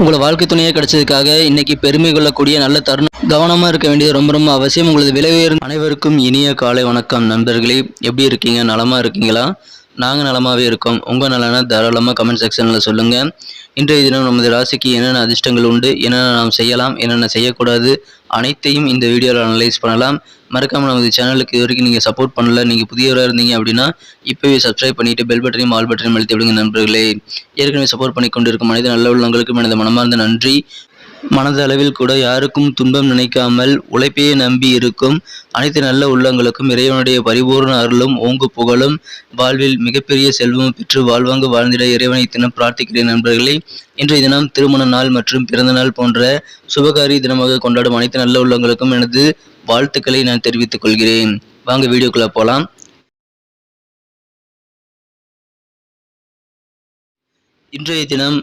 உங்களை வாழ்க்கை துணையாக கிடைச்சதுக்காக இன்னைக்கு பெருமை கொள்ளக்கூடிய நல்ல தருணம். கவனமாக இருக்க வேண்டியது ரொம்ப ரொம்ப அவசியம். உங்களது விலை உயர்ந்த அனைவருக்கும் இனிய காலை வணக்கம் நண்பர்களே. எப்படி இருக்கீங்க? நலமாக இருக்கீங்களா? நாங்கள் நலமாகவே இருக்கோம். உங்கள் நலனை தாராளமாக கமெண்ட் செக்ஷனில் சொல்லுங்கள் இன்றைய தினம் நமது ராசிக்கு என்னென்ன அதிர்ஷ்டங்கள் உண்டு என்னென்ன நாம் செய்யலாம் என்னென்ன செய்யக்கூடாது அனைத்தையும் இந்த வீடியோவில் அனலைஸ் பண்ணலாம். மறக்காமல் நமது சேனலுக்கு இது வரைக்கும் நீங்கள் சப்போர்ட் பண்ணல நீங்கள் புதியவராக இருந்தீங்க அப்படின்னா இப்போவே சப்ஸ்கிரைப் பண்ணிவிட்டு பெல் பட்டனையும் ஆல் பட்டனையும் அழுத்தி விடுங்க நண்பர்களே. ஏற்கனவே சப்போர்ட் பண்ணி கொண்டிருக்கும் மனித நல்ல உள்ளவங்களுக்கு எனது மனமார்ந்த நன்றி. மனதளவில் கூட யாருக்கும் துன்பம் நினைக்காமல் உழைப்பையே நம்பி இருக்கும் அனைத்து நல்ல உள்ளங்களுக்கும் இறைவனுடைய பரிபூர்ண அருளும் ஓங்கு புகழும். வாழ்வில் மிகப்பெரிய செல்வம் பெற்று வாழ்வாங்கு வாழ்ந்திட இறைவனை தினம் பிரார்த்திக்கிறேன் நண்பர்களே. இன்றைய தினம் திருமண நாள் மற்றும் பிறந்த நாள் போன்ற சுபகாரி தினமாக கொண்டாடும் அனைத்து நல்ல உள்ளங்களுக்கும் எனது வாழ்த்துக்களை நான் தெரிவித்துக் கொள்கிறேன். வாங்க வீடியோக்குள்ள போலாம். இன்றைய தினம்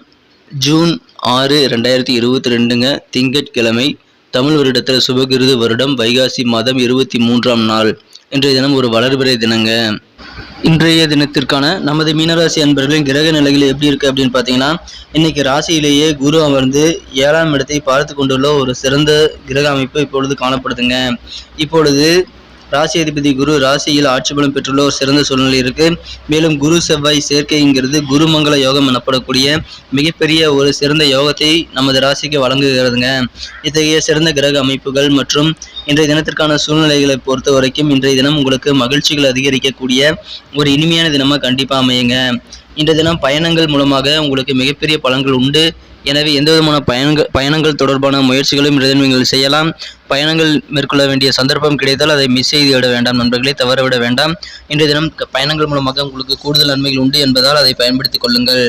ஜூன் ஆறு ரெண்டாயிரத்தி இருபத்தி ரெண்டுங்க திங்கட்கிழமை தமிழ் வருடத்தில் சுபகிருது வருடம் வைகாசி மாதம் இருபத்தி மூன்றாம் நாள். இன்றைய தினம் ஒரு வளர்பிறை தினங்க. இன்றைய தினத்திற்கான நமது மீனராசி அன்பர்களின் கிரக நிலைகள் எப்படி இருக்கு அப்படின்னு பார்த்தீங்கன்னா இன்னைக்கு ராசியிலேயே குரு அமர்ந்து ஏழாம் இடத்தை பார்த்து கொண்டுள்ள ஒரு சிறந்த கிரக அமைப்பு இப்பொழுது காணப்படுதுங்க. இப்பொழுது ராசி அதிபதி குரு ராசியில் ஆட்சி பலம் பெற்றுள்ள ஒரு சிறந்த சூழ்நிலை இருக்கு. மேலும் குரு செவ்வாய் சேர்க்கைங்கிறது குருமங்கல யோகம் எனப்படக்கூடிய மிகப்பெரிய ஒரு சிறந்த யோகத்தை நமது ராசிக்கு வழங்குகிறதுங்க. இத்தகைய சிறந்த கிரக அமைப்புகள் மற்றும் இன்றைய தினத்திற்கான சூழ்நிலைகளை பொறுத்த வரைக்கும் இன்றைய தினம் உங்களுக்கு மகிழ்ச்சிகள் அதிகரிக்கக்கூடிய ஒரு இனிமையான தினமாக கண்டிப்பாக அமையுங்க. இன்றைய தினம் பயணங்கள் மூலமாக உங்களுக்கு மிகப்பெரிய பலன்கள் உண்டு. எனவே எந்த விதமான பயணங்கள் பயணங்கள் தொடர்பான முயற்சிகளும் இதில் நீங்கள் செய்யலாம். பயணங்கள் மேற்கொள்ள வேண்டிய சந்தர்ப்பம் கிடைத்தால் அதை மிஸ் செய்து விட வேண்டாம். நண்பர்களே தவறவிட வேண்டாம். இன்றைய தினம் பயணங்கள் மூலமாக உங்களுக்கு கூடுதல் நன்மைகள் உண்டு என்பதால் அதை பயன்படுத்திக் கொள்ளுங்கள்.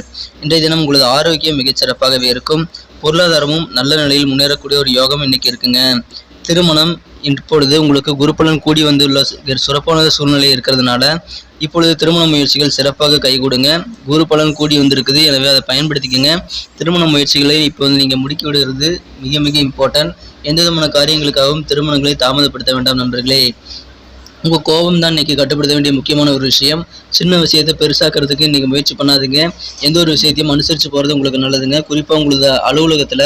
இன்றைய தினம் உங்களது ஆரோக்கியம் மிகச்சிறப்பாகவே இருக்கும். பொருளாதாரமும் நல்ல நிலையில் முன்னேறக்கூடிய ஒரு யோகம் இன்னைக்கு இருக்குங்க. திருமணம் இப்பொழுது உங்களுக்கு குருப்பலன் கூடி வந்துள்ள சிறப்பான சூழ்நிலை இருக்கிறதுனால இப்பொழுது திருமண முயற்சிகள் சிறப்பாக கைகூடுங்க குரு பலன் கூடி வந்திருக்குது. எனவே அதை பயன்படுத்திக்கங்க. திருமண முயற்சிகளை இப்போது நீங்கள் முடுக்கி விடுகிறது மிக மிக இம்பார்ட்டன்ட் எந்த விதமான காரியங்களுக்காகவும் திருமணங்களை தாமதப்படுத்த வேண்டாம் நண்பர்களே. உங்கள் கோபம் தான் இன்னைக்கு கட்டுப்படுத்த வேண்டிய முக்கியமான ஒரு விஷயம். சின்ன விஷயத்தை பெருசாக்கிறதுக்கு இன்றைக்கி முயற்சி பண்ணாதீங்க. எந்த ஒரு விஷயத்தையும் அனுசரித்து போகிறது உங்களுக்கு நல்லதுங்க. குறிப்பாக உங்களது அலுவலகத்தில்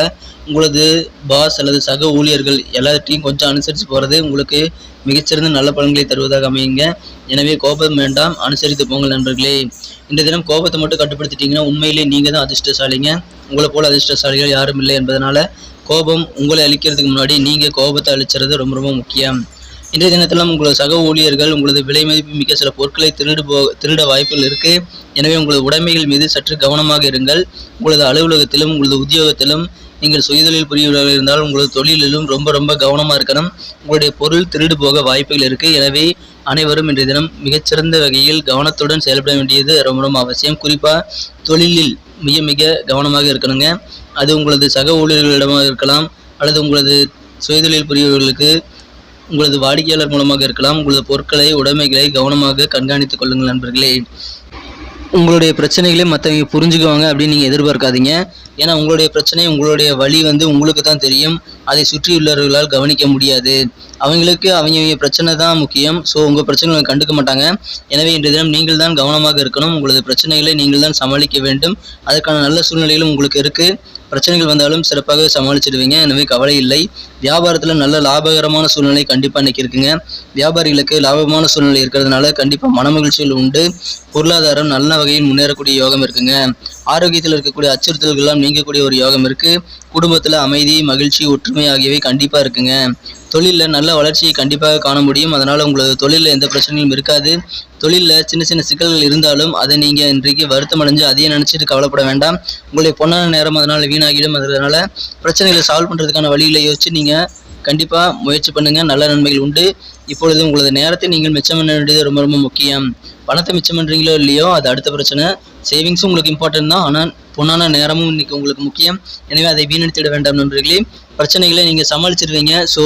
உங்களது பாஸ் அல்லது சக ஊழியர்கள் எல்லாத்தையும் கொஞ்சம் அனுசரித்து போகிறது உங்களுக்கு மிகச்சிறந்த நல்ல பலன்களை தருவதாக அமையுங்க. எனவே கோபம் வேண்டாம். அனுசரித்து போங்கள் நண்பர்களே. இந்த தினம் கோபத்தை மட்டும் கட்டுப்படுத்திட்டீங்கன்னா உண்மையிலே நீங்கள் தான் அதிர்ஷ்டசாலிங்க. உங்களை போல் அதிர்ஷ்டசாலிகள் யாரும் இல்லை என்பதனால் கோபம் உங்களை அழிக்கிறதுக்கு முன்னாடி நீங்கள் கோபத்தை அழிச்சுறது ரொம்ப ரொம்ப முக்கியம். இன்றைய தினத்திலும் உங்களது சக ஊழியர்கள் உங்களது விலை மதிப்பு மிக்க சில பொருட்களை திருடு போ திருட வாய்ப்புகள் இருக்கு. எனவே உங்களது உடைமைகள் மீது சற்று கவனமாக இருங்கள். உங்களது அலுவலகத்திலும் உங்களது உத்தியோகத்திலும் நீங்கள் சுயதொழில் புரியவர்கள் இருந்தால் உங்களது தொழிலிலும் ரொம்ப ரொம்ப கவனமாக இருக்கணும். உங்களுடைய பொருள் திருடு போக வாய்ப்புகள் இருக்குது எனவே அனைவரும் இன்றைய தினம் மிகச்சிறந்த வகையில் கவனத்துடன் செயல்பட வேண்டியது ரொம்ப ரொம்ப அவசியம். குறிப்பாக தொழிலில் மிக மிக கவனமாக இருக்கணுங்க. அது உங்களது சக ஊழியர்களிடமாக இருக்கலாம் அல்லது உங்களது சுயதொழில் புரியவர்களுக்கு உங்களது வாடிக்கையாளர் மூலமாக இருக்கலாம். உங்களது பொருட்களை உடைமைகளை கவனமாக கண்காணித்துக் கொள்ளுங்கள் நண்பர்களே. உங்களுடைய பிரச்சனைகளை மற்றவங்க புரிஞ்சுக்குவாங்க அப்படின்னு நீங்கள் எதிர்பார்க்காதீங்க. ஏன்னா உங்களுடைய பிரச்சனை உங்களுடைய வழி வந்து உங்களுக்கு தான் தெரியும். அதை சுற்றியுள்ளவர்களால் கவனிக்க முடியாது. அவங்களுக்கு அவங்க பிரச்சனை தான் முக்கியம். ஸோ உங்கள் பிரச்சனைகளை கண்டுக்க மாட்டாங்க. எனவே இன்றைய தினம் நீங்கள் தான் கவனமாக இருக்கணும். உங்களது பிரச்சனைகளை நீங்கள் தான் சமாளிக்க வேண்டும். அதற்கான நல்ல சூழ்நிலைகளும் உங்களுக்கு இருக்குது பிரச்சனைகள் வந்தாலும் சிறப்பாக சமாளிச்சிடுவீங்க. எனவே கவலை இல்லை. வியாபாரத்தில் நல்ல லாபகரமான சூழ்நிலை கண்டிப்பாக இன்னைக்கு இருக்குங்க. வியாபாரிகளுக்கு லாபமான சூழ்நிலை இருக்கிறதுனால கண்டிப்பாக மனமகிழ்ச்சிகள் உண்டு. பொருளாதாரம் நல்ல வகையில் முன்னேறக்கூடிய யோகம் இருக்குங்க. ஆரோக்கியத்தில் இருக்கக்கூடிய அச்சுறுத்தல்கள்லாம் நீங்கக்கூடிய ஒரு யோகம் இருக்குது குடும்பத்தில் அமைதி மகிழ்ச்சி ஒற்றுமை ஆகியவை கண்டிப்பாக இருக்குங்க. தொழிலில் நல்ல வளர்ச்சியை கண்டிப்பாக காண முடியும். அதனால் உங்களது தொழிலில் எந்த பிரச்சனையும் இருக்காது. தொழிலில் சின்ன சின்ன சிக்கல்கள் இருந்தாலும் அதை நீங்கள் இன்றைக்கு வருத்தம் அடைஞ்சு அதையே நினச்சிட்டு கவலைப்பட வேண்டாம். உங்களுடைய பொன்னான நேரம் அதனால் வீணாகிடும். அதனால் பிரச்சனைகளை சால்வ் பண்ணுறதுக்கான வழிகளை யோசித்து நீங்கள் கண்டிப்பாக முயற்சி பண்ணுங்கள் நல்ல நன்மைகள் உண்டு. இப்பொழுது உங்களது நேரத்தை நீங்கள் மிச்சம் பண்ண வேண்டியது ரொம்ப ரொம்ப முக்கியம். பணத்தை மிச்சம் பண்ணுறீங்களோ இல்லையோ அது அடுத்த பிரச்சனை. சேவிங்ஸும் உங்களுக்கு இம்பார்ட்டன்ட் தான். ஆனால் பொன்னான நேரமும் இன்றைக்கி உங்களுக்கு முக்கியம். எனவே அதை வீணடித்திட வேண்டாம் நண்பர்களே. பிரச்சனைகளை நீங்கள் சமாளிச்சிருவீங்க. ஸோ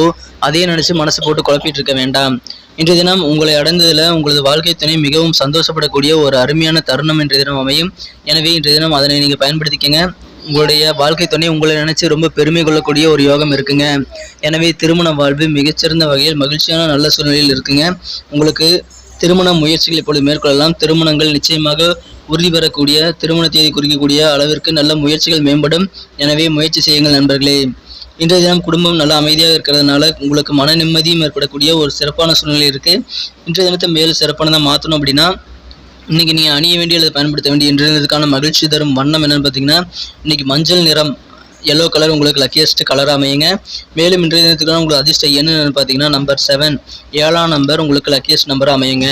அதையே நினச்சி மனசு போட்டு குழப்பிட்டு இருக்க வேண்டாம். இன்றைய தினம் உங்களை அடைந்ததில் உங்களது வாழ்க்கை துணை மிகவும் சந்தோஷப்படக்கூடிய ஒரு அருமையான தருணம் இன்றைய தினம் அமையும். எனவே இன்றைய தினம் அதனை நீங்கள் பயன்படுத்திக்கங்க. உங்களுடைய வாழ்க்கை துணை உங்களை நினைச்சு ரொம்ப பெருமை கொள்ளக்கூடிய ஒரு யோகம் இருக்குங்க. எனவே திருமண வாழ்வு மிகச்சிறந்த வகையில் மகிழ்ச்சியான நல்ல சூழ்நிலையில் இருக்குங்க. உங்களுக்கு திருமண முயற்சிகள் இப்பொழுது மேற்கொள்ளலாம். திருமணங்கள் நிச்சயமாக உறுதி பெறக்கூடிய திருமண தேதி குறிக்கக்கூடிய அளவிற்கு நல்ல முயற்சிகள் மேம்படும். எனவே முயற்சி செய்யுங்கள் நண்பர்களே. இன்றைய தினம் குடும்பம் நல்லா அமைதியாக இருக்கிறதுனால உங்களுக்கு மன நிம்மதியும் ஏற்படக்கூடிய ஒரு சிறப்பான சூழ்நிலை இருக்குது இன்றைய தினத்தை மேலும் சிறப்பானதாக மாற்றணும் அப்படின்னா இன்றைக்கி நீங்கள் அணிய வேண்டிய அல்லது பயன்படுத்த வேண்டிய இன்றைய தினத்துக்கான மகிழ்ச்சி தரும் வண்ணம் என்னன்னு பார்த்தீங்கன்னா இன்னைக்கு மஞ்சள் நிறம் எல்லோ கலர் உங்களுக்கு லக்கியஸ்ட் கலர் அமையுங்க. மேலும் இன்றைய தினத்துக்கான உங்களுக்கு அதிர்ஷ்ட என்னென்னு பார்த்தீங்கன்னா நம்பர் செவன் ஏழாம் நம்பர் உங்களுக்கு லக்கியஸ்ட் நம்பர் அமையுங்க.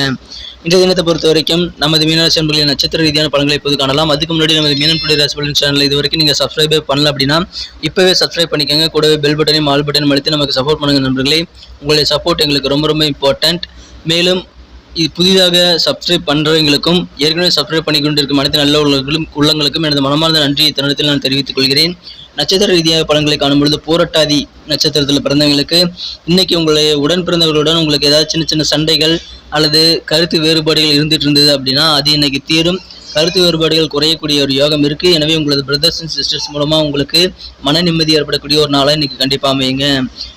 இன்றைய தினத்தை பொறுத்த வரைக்கும் நமது மீனராசி அன்பர்களின் நட்சத்திர ரீதியான பலன்களை இப்போது காணலாம். அதுக்கு முன்னாடி நமது மீனன் டுடே ராசி சேனல் இது வரைக்கும் நீங்கள் சப்ஸ்கிரைபே பண்ணல அப்படின்னா இப்போவே சப்ஸ்கிரைப் பண்ணிக்கோங்க. கூடவே பெல் பட்டனையும் ஆல் பட்டனையும் அழுத்தி நமக்கு சப்போர்ட் பண்ணுங்க நண்பர்களே. உங்களுடைய சப்போர்ட் எங்களுக்கு ரொம்ப ரொம்ப இம்பார்ட்டண்ட் மேலும் இது புதிதாக சப்ஸ்கிரைப் பண்ணுறவங்களுக்கும் ஏற்கனவே சப்ஸ்கிரைப் பண்ணி கொண்டிருக்கும் அனைத்து நல்ல உள்ளங்களும் உள்ளங்களுக்கும் எனது மனமார்ந்த நன்றியை தருணத்தில் நான் தெரிவித்துக் கொள்கிறேன். நட்சத்திர ரீதியாக பலன்களை காணும்பொழுது போராட்டாதி நட்சத்திரத்தில் பிறந்தவங்களுக்கு இன்னைக்கு உங்களுடைய உடன் பிறந்தவர்களுடன் உங்களுக்கு ஏதாவது சின்ன சின்ன சண்டைகள் அல்லது கருத்து வேறுபாடுகள் இருந்துட்டு இருந்தது அப்படின்னா அது இன்னைக்கு தீரும். கருத்து வேறுபாடுகள் குறையக்கூடிய ஒரு யோகம் இருக்குது எனவே உங்களது பிரதர்ஸ் அண்ட் சிஸ்டர்ஸ் மூலமாக உங்களுக்கு மன நிம்மதி ஏற்படக்கூடிய ஒரு நாளாக இன்னைக்கு கண்டிப்பாக அமையுங்க.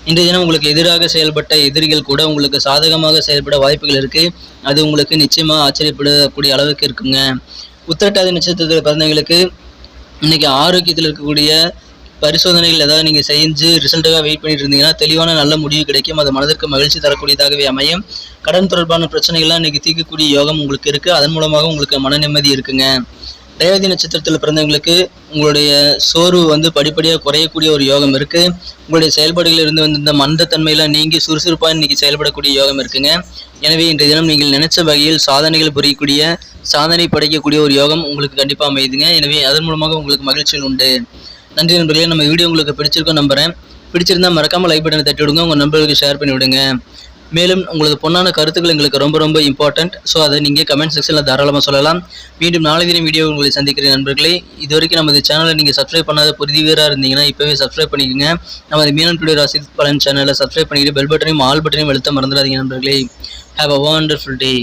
இன்றைய தினம் உங்களுக்கு எதிராக செயல்பட்ட எதிரிகள் கூட உங்களுக்கு சாதகமாக செயல்பட வாய்ப்புகள் இருக்குது அது உங்களுக்கு நிச்சயமாக ஆச்சரியப்படக்கூடிய அளவுக்கு இருக்குங்க. உத்திரட்டாதி நட்சத்திரத்தில் பிறந்தவங்களுக்கு இன்னைக்கு ஆரோக்கியத்தில் இருக்கக்கூடிய பரிசோதனைகள் ஏதாவது நீங்கள் செஞ்சு ரிசல்ட்டுக்காக வெயிட் பண்ணிட்டு இருந்தீங்கன்னா தெளிவான நல்ல முடிவு கிடைக்கும். அது மனதிற்கு மகிழ்ச்சி தரக்கூடியதாகவே அமையும். கடன் தொடர்பான பிரச்சனைகள்லாம் இன்றைக்கி தீர்க்கக்கூடிய யோகம் உங்களுக்கு இருக்குது அதன் மூலமாக உங்களுக்கு மன நிம்மதி இருக்குங்க. ரேவதி நட்சத்திரத்தில் பிறந்தவங்களுக்கு உங்களுடைய சோர்வு வந்து படிப்படியாக குறையக்கூடிய ஒரு யோகம் இருக்குது உங்களுடைய செயல்பாடுகளில் இருந்து வந்து இந்த மந்தத்தன்மையெல்லாம் நீங்கி சுறுசுறுப்பாக இன்றைக்கி செயல்படக்கூடிய யோகம் இருக்குங்க. எனவே இன்றைய தினம் நீங்கள் நினைச்ச வகையில் சாதனைகள் புரியக்கூடிய சாதனை படைக்கக்கூடிய ஒரு யோகம் உங்களுக்கு கண்டிப்பாக அமையுதுங்க. எனவே அதன் மூலமாக உங்களுக்கு மகிழ்ச்சிகள் உண்டு. நன்றி நண்பர்களே நம்ம வீடியோ உங்களுக்கு பிடிச்சிருக்கோம் நம்புகிறேன் பிடிச்சிருந்தா மறக்காம லைக் பட்டனை தட்டி விடுங்க உங்கள் நண்பர்களுக்கு ஷேர் பண்ணி விடுங்க. மேலும் உங்களுக்கு பொண்ணான கருத்துக்கள் எங்களுக்கு ரொம்ப ரொம்ப இம்பார்ட்டன்ட் ஸோ அதை நீங்கள் கமெண்ட் செக்ஷனில் தாராளமாக சொல்லலாம். மீண்டும் நாளை தினம் வீடியோ உங்களை சந்திக்கிறேன் நண்பர்களே. இது வரைக்கும் நமது சேனலை நீங்கள் சப்ஸ்கிரைப் பண்ணாத புதிவீராக இருந்தீங்கன்னா இப்போவே சப்ஸ்கிரைப் பண்ணிக்கோங்க. நமது மீனன் டுடே ராசி பலன் சேனலை சப்ஸ்கிரைப் பண்ணிக்கிட்டு பெல் பட்டனையும் ஆல் பட்டனையும் எழுத்த மறந்துடாதீங்க நண்பர்களே. Have a wonderful day